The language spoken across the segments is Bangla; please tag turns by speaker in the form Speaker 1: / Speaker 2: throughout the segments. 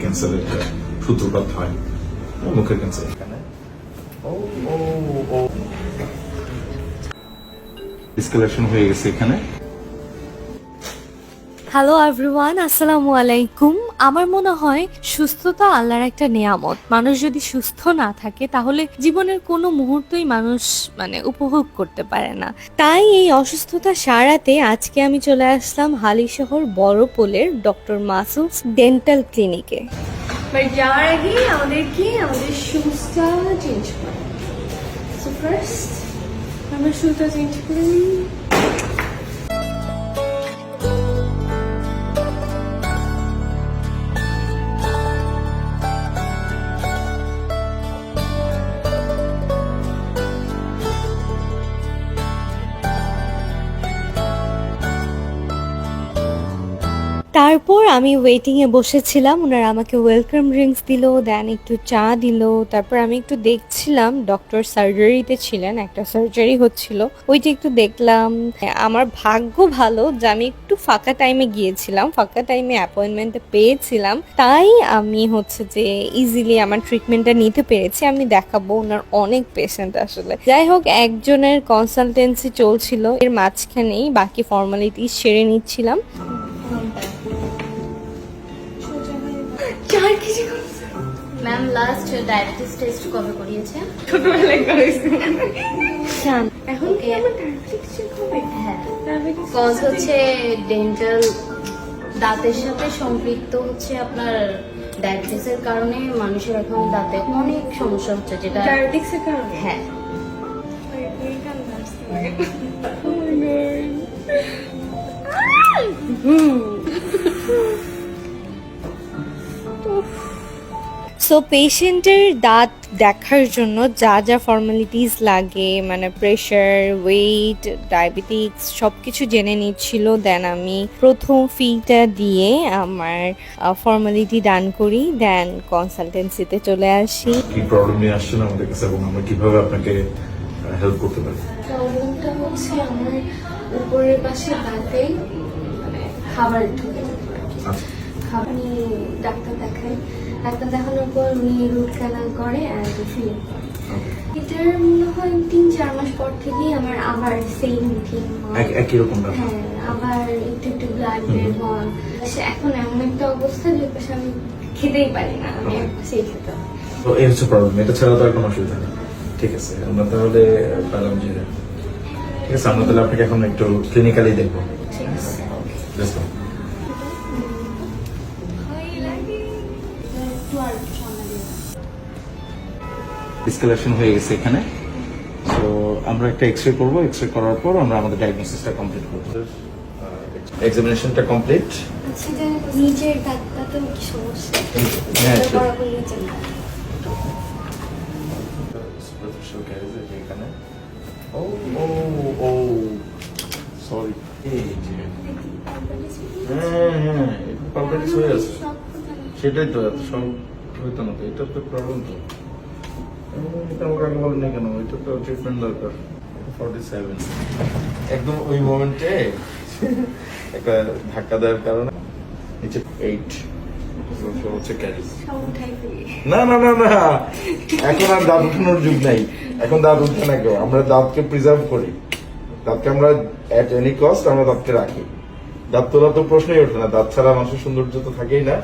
Speaker 1: ক্যান্সারের সূত্রপাত হয়। মুখের ক্যান্সার এখানে ও ও ও। ডিসকালেকশন হয়ে গেছে এখানে।
Speaker 2: হ্যালো এভরিওয়ান আসসালামু আলাইকুম আমার মনে হয় সুস্থতা আল্লাহর একটা নেয়ামত। মানুষ যদি সুস্থ না থাকে, তাহলে জীবনের কোনো মুহূর্তই মানুষ মানে উপভোগ করতে পারে না। তাই এই অসুস্থতা সারাতে আজকে আমি চলে আসলাম হালিশহর বড় পোলের ডক্টর মাসুফ ডেন্টাল ক্লিনিকে। যাওয়ার আগে আমাদের শুজটা চেঞ্জ করে। আমরা চেঞ্জ করে। নিই তারপর আমি ওয়েটিং এ বসেছিলাম ওনারা আমাকে ওয়েলকাম ড্রিঙ্কস দিল দেন একটু চা দিল, তারপর আমি একটু দেখছিলাম ডক্টর সার্জারিতে ছিলেন, একটা সার্জারি হচ্ছিল, ওইটা একটু দেখলাম। আমার ভাগ্য ভালো যে আমি একটু ফাঁকা টাইমে গিয়েছিলাম, ফাঁকা টাইমে অ্যাপয়েন্টমেন্ট পেয়েছিলাম, তাই আমি হচ্ছে যে ইজিলি আমার ট্রিটমেন্টটা নিতে পেরেছি, আমি দেখাবো ওনার অনেক পেশেন্ট আসলে। যাই হোক, একজনের কনসালটেন্সি চলছিল, এর মাঝখানেই বাকি ফর্মালিটিস সেরে নিচ্ছিলাম। চার কিছু
Speaker 3: ম্যাম লাস্ট ডায়াবেটিস টেস্ট কবে করিয়েছে?
Speaker 2: ছোটবেলায় করেছি। এখন কি আমার ডায়াবেটিস হবে?
Speaker 3: হ্যাঁ। কজ হচ্ছে ডেন্টাল দাঁতের সাথে সম্পৃক্ত হচ্ছে আপনার ডায়াবেটিসের কারণে মানুষের এখন দাঁতে অনেক সমস্যা হচ্ছে যেটা
Speaker 2: ডায়াবেটিসের কারণে?
Speaker 3: হ্যাঁ।
Speaker 2: সো পেশেন্টের দাঁত দেখার জন্য যা যা ফর্মালিটিস লাগে মানে প্রেশার ওয়েট ডায়াবেটিক্স সব কিছু জেনে নিচ্ছিল। দেন আমি প্রথম ফিটা দিয়ে আমার ফর্মালিটি ডান করি। দেন কনসালটেন্সিতে চলে আসি।
Speaker 1: কি প্রবলেম নিয়ে আসছেন আমাদের কাছে এবং আমরা কীভাবে আপনাকে হেল্প করতে পারি?
Speaker 2: প্রবলেমটা হচ্ছে আমার উপরের পাশে দাঁতে মানে খাবার ঢুকে
Speaker 1: আচ্ছা।
Speaker 2: খাবার ডাক্তার দেখাই ডাক্তার দেখানোর পর উনি রুট ক্যানাল করে অ্যান্ড ফিলিং এটার মনে হয় তিন চার মাস পর থেকেই আমার আবার সেম থিং
Speaker 1: একই রকম
Speaker 2: হ্যাঁ আবার একটু একটু ব্লাড বের এখন এমন একটা অবস্থা যে পাশে আমি খেতেই পারি না আমি এক পাশেই খেতে।
Speaker 1: তো এই হচ্ছে প্রবলেম এটা ছাড়া তো আর কোনো অসুবিধা নেই। ঠিক আছে আমরা তাহলে পেলাম যে ঠিক আছে আমরা তাহলে আপনাকে এখন একটু ক্লিনিক্যালি দেখব।
Speaker 2: ঠিক আছে
Speaker 1: ডিসকালেকশন হয়ে গেছে এখানে। তো আমরা একটা এক্সরে করব। এক্সরে করার পর আমরা আমাদের ডায়াগনোসিসটা কমপ্লিট করব। এক্সামিনেশনটা কমপ্লিট
Speaker 2: নিচের দাঁতটাতেও কি সমস্যা?
Speaker 1: হ্যাঁ superficial এখানে। ও ও ও সরি এই যে। হ্যাঁ হ্যাঁ হয়ে আছে। সেটাই তো এত সব হইতো না তো এটা তো প্রবলেম তো। আমাকে কেন তো ট্রিটমেন্ট দরকার ফর্টি একদম ওই মোমেন্টে একটা ধাক্কা দেওয়ার কারণে এইট না না না না এখন আর দাঁত উঠানোর যুগ নাই এখন দাঁত উঠে না কেউ আমরা দাঁতকে প্রিজার্ভ করি দাঁতকে আমরা এট এনি কস্ট আমরা দাঁতকে রাখি দাঁত তোলা তো প্রশ্নই ওঠে না দাঁত ছাড়া মানুষের সৌন্দর্য তো থাকেই না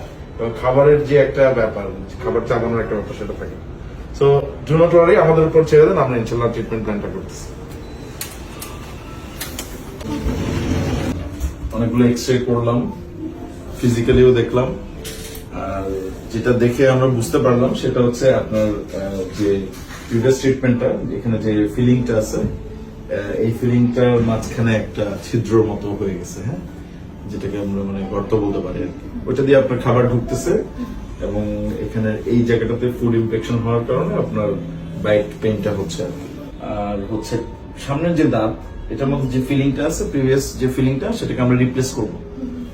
Speaker 1: খাবারের যে একটা ব্যাপার খাবার চাবানোর একটা ব্যাপার সেটা থাকে সো ডু নট আমাদের উপর ছেড়ে দেন, আমরা ইনশাল্লাহ ট্রিটমেন্ট প্ল্যানটা করতেছি। অনেকগুলো এক্সরে করলাম ফিজিক্যালিও দেখলাম, আর যেটা দেখে আমরা বুঝতে পারলাম সেটা হচ্ছে আপনার যে প্রিভিয়াস ট্রিটমেন্টটা এখানে যে ফিলিংটা আছে এই ফিলিংটার মাঝখানে একটা ছিদ্র মতো হয়ে গেছে হ্যাঁ? যেটাকে আমরা মানে গর্ত বলতে পারি আর কি। ওইটা দিয়ে আপনার খাবার ঢুকতেছে এবং এখানে এই জায়গাটাতে ফুড ইনফেকশন হওয়ার কারণে আপনার বাইট পেইনটা হচ্ছে আর হচ্ছে সামনের যে দাঁত, এটার মধ্যে যে ফিলিংটা আছে প্রিভিয়াস যে ফিলিংটা সেটাকে আমরা রিপ্লেস করব।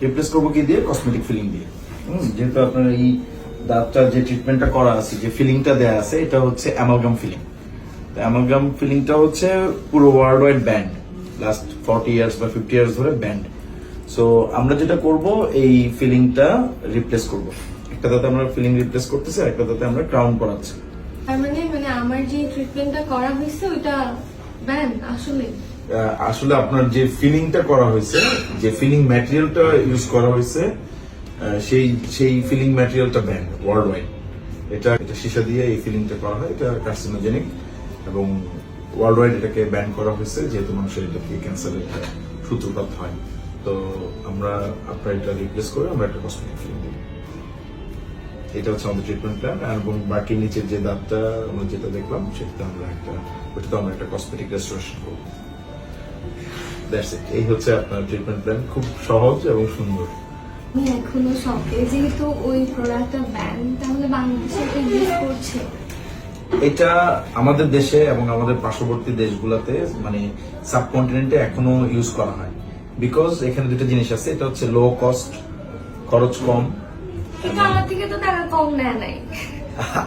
Speaker 1: রিপ্লেস করব কি দিয়ে? কসমেটিক ফিলিং দিয়ে। যেহেতু আপনার এই দাঁতটা যে ট্রিটমেন্টটা করা আছে, যে ফিলিংটা দেয়া আছে, এটা হচ্ছে অ্যামালগাম ফিলিং তো অ্যামালগাম ফিলিংটা হচ্ছে পুরো world wide banned last forty years বা ফিফটি ইয়ার্স ধরে ব্যান্ড সো আমরা যেটা করব, এই ফিলিংটা রিপ্লেস করব। একটা দাঁতে আমরা ফিলিং রিপ্লেস করতেছি আর একটা দাঁতে আমরা ক্রাউন করাচ্ছি।
Speaker 4: তার মানে মানে আমার যে ট্রিটমেন্টটা করা হয়েছে ওইটা ব্যান আসলে?
Speaker 1: আসলে আপনার যে ফিলিংটা করা হয়েছে যে ফিলিং ম্যাটেরিয়ালটা ইউজ করা হয়েছে সেই সেই ফিলিং ম্যাটেরিয়ালটা ব্যান ওয়ার্ল্ড ওয়াইড এটা এটা সীসা দিয়ে এই ফিলিংটা করা হয় এটা কার্সিনোজেনিক এবং ওয়ার্ল্ড ওয়াইড এটাকে ব্যান করা হয়েছে যেহেতু মানুষের এটা থেকে ক্যান্সারের একটা সূত্রপাত হয়। তো আমরা আপনার এটা রিপ্লেস করে আমরা একটা কসমেটিক ফিলিং দিই। এটা হচ্ছে আমাদের ট্রিটমেন্ট প্ল্যান এবং বাকি নিচের যে দাঁতটা আমরা যেটা দেখলাম সেটা আমরা একটা ওটাতে আমরা একটা কসমেটিক রেস্টোরেশন করব। দ্যাটস ইট এই হচ্ছে আপনার ট্রিটমেন্ট প্ল্যান খুব সহজ এবং সুন্দর।
Speaker 4: আমি এখনও শখে যেহেতু ওই প্রোডাক্টটা ব্যান তাহলে বাংলাদেশে এটা ইউজ করছে?
Speaker 1: এটা আমাদের দেশে এবং আমাদের পার্শ্ববর্তী দেশগুলোতে মানে সাবকন্টিনেন্টে এখনও ইউজ করা হয়। বিকজ এখানে দুটো জিনিস আছে এটা হচ্ছে লো কস্ট খরচ কম
Speaker 4: কিন্তু আমার থেকে তো টাকা কম নেয় নাই।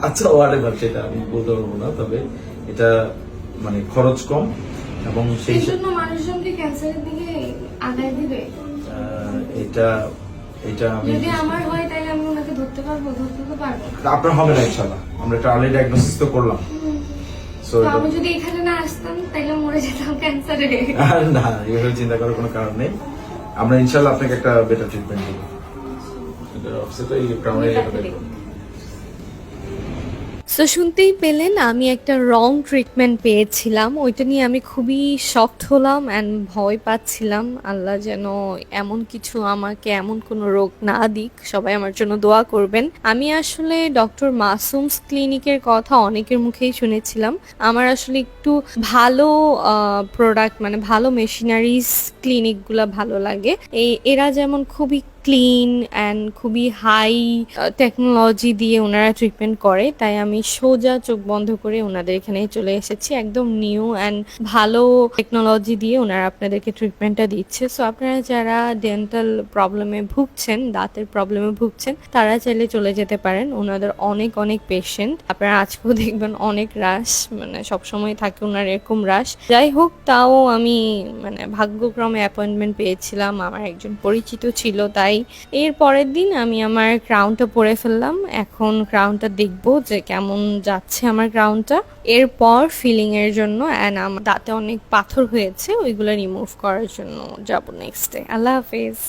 Speaker 1: আচ্ছা সেটা আমি বলতে পারব না তবে এটা মানে খরচ কম এবং সেই
Speaker 4: জন্য মানুষজন কি ক্যান্সারের দিকে আগায় দিবে।
Speaker 1: এটা এটা আমি
Speaker 4: যদি আমার হয় তাহলে আমি ওনাকে ধরতে পারব ধরতে তো পারব
Speaker 1: আপনার হবে না ইনশাল্লাহ আমরা এটা আর্লি ডায়াগনোসিস তো করলাম।
Speaker 4: তো আমি যদি এখানে না আসতাম তাহলে মরে যেতাম ক্যান্সারে
Speaker 1: না এভাবে চিন্তা করার কোনো কারণ নেই। আমরা ইনশাল্লাহ আপনাকে একটা বেটার ট্রিটমেন্ট দিব। ক্রাউন
Speaker 2: সো শুনতেই পেলেন আমি একটা রং ট্রিটমেন্ট পেয়েছিলাম। ওইটা নিয়ে আমি খুবই শকড হলাম অ্যান্ড ভয় পাচ্ছিলাম। আল্লাহ যেন এমন কিছু আমাকে এমন কোনো রোগ না দিক সবাই আমার জন্য দোয়া করবেন। আমি আসলে ডক্টর মাসুমস ক্লিনিকের কথা অনেকের মুখেই শুনেছিলাম। আমার আসলে একটু ভালো প্রোডাক্ট মানে ভালো মেশিনারিজ ক্লিনিকগুলো ভালো লাগে। এই এরা যেমন খুবই ক্লিন অ্যান্ড খুবই হাই টেকনোলজি দিয়ে ওনারা ট্রিটমেন্ট করে। তাই আমি সোজা চোখ বন্ধ করে ওনাদের এখানে চলে এসেছি। একদম নিউ অ্যান্ড ভালো টেকনোলজি দিয়ে ওনারা আপনাদেরকে ট্রিটমেন্টটা দিচ্ছে। সো আপনারা যারা ডেন্টাল প্রবলেমে ভুগছেন, দাঁতের প্রবলেমে ভুগছেন, তারা চাইলে চলে যেতে পারেন। ওনাদের অনেক অনেক পেশেন্ট আপনারা আজকেও দেখবেন অনেক রাশ মানে সবসময় থাকে ওনার এরকম রাশ যাই হোক, তাও আমি মানে ভাগ্যক্রমে অ্যাপয়েন্টমেন্ট পেয়েছিলাম। আমার একজন পরিচিত ছিল, তাই এর পরের দিন আমি আমার ক্রাউনটা পরে ফেললাম। এখন ক্রাউনটা দেখব যে কেমন যাচ্ছে আমার ক্রাউনটা এরপর ফিলিং এর জন্য অ্যান্ড আমার দাঁতে অনেক পাথর হয়েছে, ওইগুলো রিমুভ করার জন্য যাব নেক্সট ডে আল্লাহ হাফেজ।